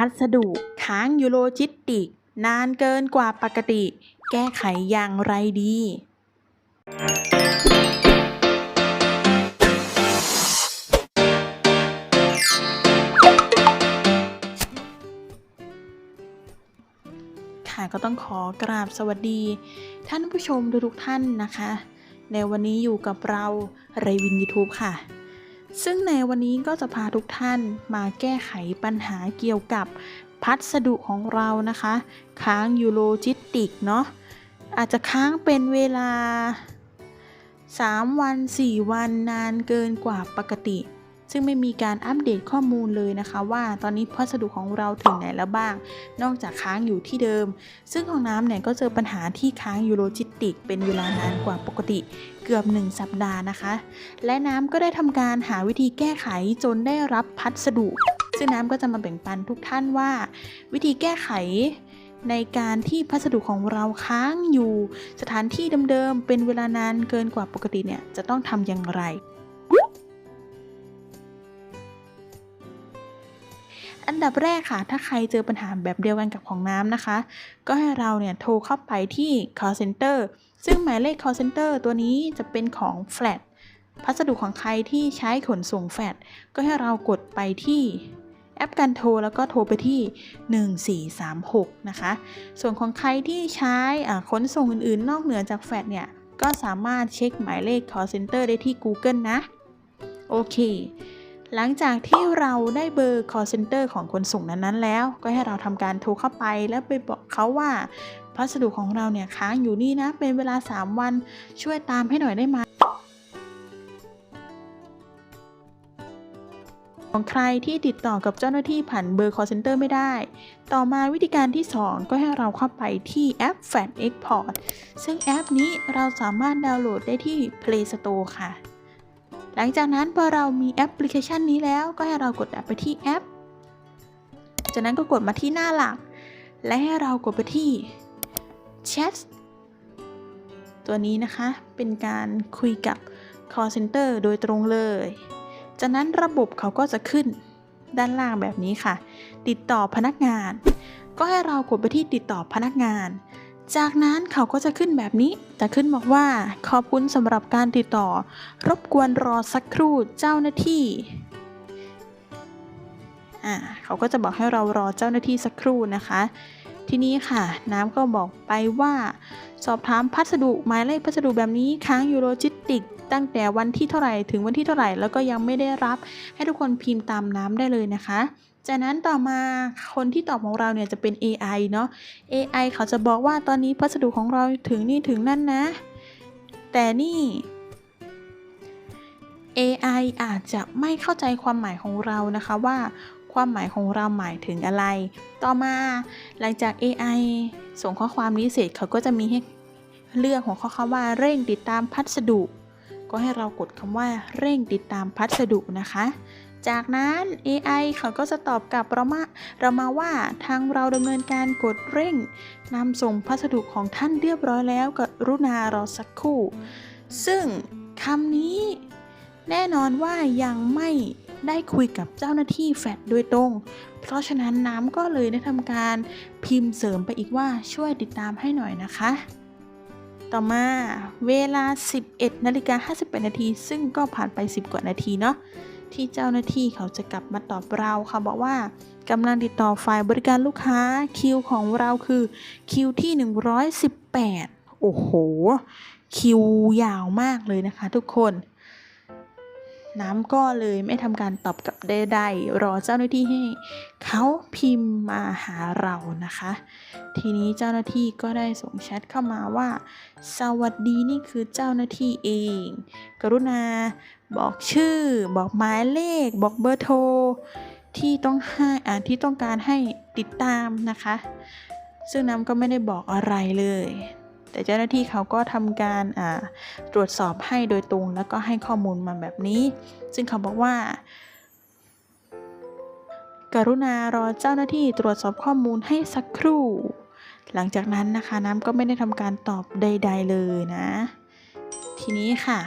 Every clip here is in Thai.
พัสดุค้างยูโรจิสติก นานเกินกว่าปกติ แก้ไขอย่างไรดี ค่ะก็ต้องขอกราบสวัสดี ท่านผู้ชมทุกท่านนะคะ ในวันนี้อยู่กับเราเรวิน YouTube ค่ะ ซึ่งในวันนี้ก็จะพาทุกท่านมาแก้ไขปัญหาเกี่ยวกับพัสดุของเรานะคะ ค้างยูโรจิสติกเนาะอาจจะค้างเป็นเวลา 3 วัน 4 วันนานเกินกว่าปกติ ซึ่งไม่มีการอัปเดตข้อมูลเลยนะคะ ว่าตอนนี้พัสดุของเราถึงไหนแล้วบ้าง นอกจากค้างอยู่ที่เดิม ซึ่งของน้ำเนี่ยก็เจอปัญหาที่ค้างยูโรจิ ติกเป็นเวลานานกว่าปกติเกือบ 1 สัปดาห์นะคะ และน้ำก็ได้ทำการหาวิธีแก้ไขจนได้รับพัสดุ ซึ่งน้ำก็จะมาแบ่งปันทุกท่านว่า วิธีแก้ไขในการที่พัสดุของเราค้างอยู่สถานที่เดิมๆ เป็นเวลานานเกินกว่าปกติเนี่ยจะต้องทำอย่างไร อันดับแรกค่ะ ถ้าใครเจอปัญหาแบบเดียวกันกับของน้ำนะคะ ก็ให้เราเนี่ยโทรเข้าไปที่ call center ซึ่งหมายเลข call center ตัวนี้จะเป็นของ flat พัสดุของใครที่ใช้ขนส่งแฟลตก็ให้เรากดไปที่แอปการโทรแล้วก็โทรไปที่ 1436 นะคะ ส่วนของใครที่ใช้ขนส่งอื่นๆ นอกเหนือจากแฟลตเนี่ย ก็สามารถเช็คหมายเลข call center ได้ที่ Google นะ โอเค หลังจากที่เราได้เบอร์ call center ของคนส่งนั้นๆ แล้ว ก็ให้เราทำการโทรเข้าไปแล้วไปบอกเขาว่า พัสดุของเราเนี่ยค้างอยู่นี่นะ เป็นเวลา 3 วันช่วยตามให้หน่อยได้ไหมของใครที่ติดต่อกับเจ้าหน้าที่ผ่านเบอร์ call center ไม่ได้ ต่อมาวิธีการที่ 2 ก็ให้เราเข้าไปที่แอป Fat Export ซึ่งแอปนี้เราสามารถดาวน์โหลดได้ที่ Play Store ค่ะ หลังจากนั้นพอเรามีแอปพลิเคชันนี้แล้วก็ให้เรากดไปที่แอป จากนั้นก็กดมาที่หน้าหลัก และให้เรากดไปที่ Chat ตัวนี้นะคะเป็นการคุยกับ call center โดยตรงเลย จากนั้นระบบเขาก็จะขึ้นด้านล่างแบบนี้ค่ะ ติดต่อพนักงาน ก็ให้เรากดไปที่ติดต่อพนักงาน จากนั้นเขาก็จะขึ้นแบบนี้จะขึ้นบอกว่า ขอบคุณสำหรับการติดต่อ รบกวนรอสักครู่เจ้าหน้าที่อ่าเขาก็จะบอกให้เรารอเจ้าหน้าที่สักครู่นะคะ ทีนี้ค่ะ น้ำก็บอกไปว่า สอบถามพัสดุหมายเลขพัสดุแบบนี้ค้างยูโรจิสติกตั้งแต่วันที่เท่าไหร่ถึงวันที่เท่าไหร่แล้วก็ยังไม่ได้รับ ให้ทุกคนพิมพ์ตามน้ำได้เลยนะคะ จากนั้นต่อมาคนที่ตอบของเราเนี่ยจะเป็น AI เนาะ AI เขาจะบอกว่าตอนนี้พัสดุของเราถึงนี่ถึงนั่นนะ แต่นี่ AI อาจจะไม่เข้าใจความหมายของเรานะคะว่าความหมายของเราหมายถึงอะไร ต่อมาหลังจาก AI ส่งข้อความนี้เสร็จเขาก็จะมีให้เลือกหัวข้อคำว่าเร่งติดตามพัสดุ ก็ให้เรากดคำว่าเร่งติดตามพัสดุนะคะ จากนั้น AI เขาก็จะตอบกลับเรามาเรามาว่าทางเราดำเนินการกดเร่งนำส่งพัสดุของท่านเรียบร้อยแล้วกรุณารอสักครู่ ซึ่งคำนี้ แน่นอนว่ายังไม่ได้คุยกับเจ้าหน้าที่แฟดโดยตรง เพราะฉะนั้นน้ำก็เลยได้ทำการพิมพ์เสริมไปอีกว่าช่วยติดตามให้หน่อยนะคะ ต่อมาเวลา 11นาฬิกา58นาที ซึ่งก็ผ่านไป 10 กว่านาทีเนาะ ที่เจ้าหน้าที่เขาจะกลับมาตอบเราค่ะบอกว่ากำลังติดต่อฝ่ายบริการลูกค้าคิวของเราคือคิวที่ 118 โอ้โห คิวยาวมากเลยนะคะทุกคน น้ำก็เลยไม่ทำการตอบกลับใดๆรอเจ้าหน้าที่ให้เขาพิมพ์มาหาเรานะคะ ทีนี้เจ้าหน้าที่ก็ได้ส่งแชทเข้ามาว่า สวัสดีนี่คือเจ้าหน้าที่เอง กรุณาบอกชื่อ บอกหมายเลข บอกเบอร์โทรที่ต้องให้อ่าที่ต้องการให้ติดตามนะคะ ซึ่งน้ำก็ไม่ได้บอกอะไรเลย แต่เจ้าหน้าที่เขาก็ทำการตรวจสอบให้โดยตรง แล้วก็ให้ข้อมูลมาแบบนี้ ซึ่งเขาบอกว่า กรุณารอเจ้าหน้าที่ตรวจสอบข้อมูลให้สักครู่ หลังจากนั้นนะคะน้ำก็ไม่ได้ทำการตอบใด ๆ เลยนะ ทีนี้ค่ะ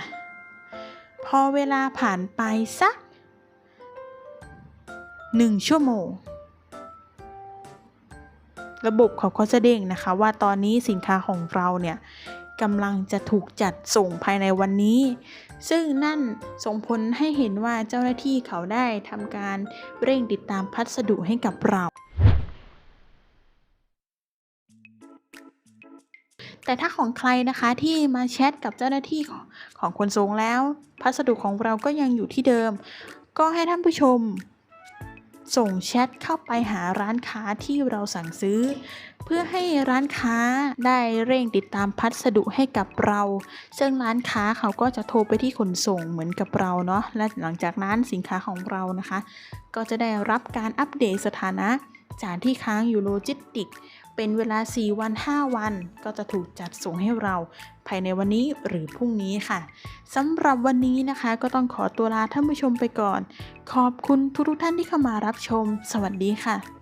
พอเวลาผ่านไปสักหนึ่งชั่วโมง ระบบเขาก็จะเด้งนะคะ ว่าตอนนี้สินค้าของเราเนี่ยกำลังจะถูกจัดส่งภายในวันนี้ ซึ่งนั่นส่งผลให้เห็นว่าเจ้าหน้าที่เขาได้ทำการเร่งติดตามพัสดุให้กับเรา แต่ถ้าของใครนะคะที่มาแชทกับเจ้าหน้าที่ของของขนส่งแล้ว พัสดุของเราก็ยังอยู่ที่เดิม ก็ให้ท่านผู้ชม ส่งแชทเข้าไปหาร้านค้าที่เราสั่งซื้อ เพื่อให้ร้านค้าได้เร่งติดตามพัสดุให้กับเรา ซึ่งร้านค้าเขาก็จะโทรไปที่ขนส่งเหมือนกับเราเนาะและหลังจากนั้นสินค้าของเรานะคะ ก็จะได้รับการอัปเดตสถานะจากที่ค้างอยู่โลจิสติกเป็นเวลา 4 วัน 5 วัน ก็จะถูกจัดส่งให้เรา ภายในวันนี้หรือพรุ่งนี้ค่ะสำหรับวันนี้นะคะ ก็ต้องขอตัวลาท่านผู้ชมไปก่อน ขอบคุณทุกๆท่านที่เข้ามารับชม สวัสดีค่ะ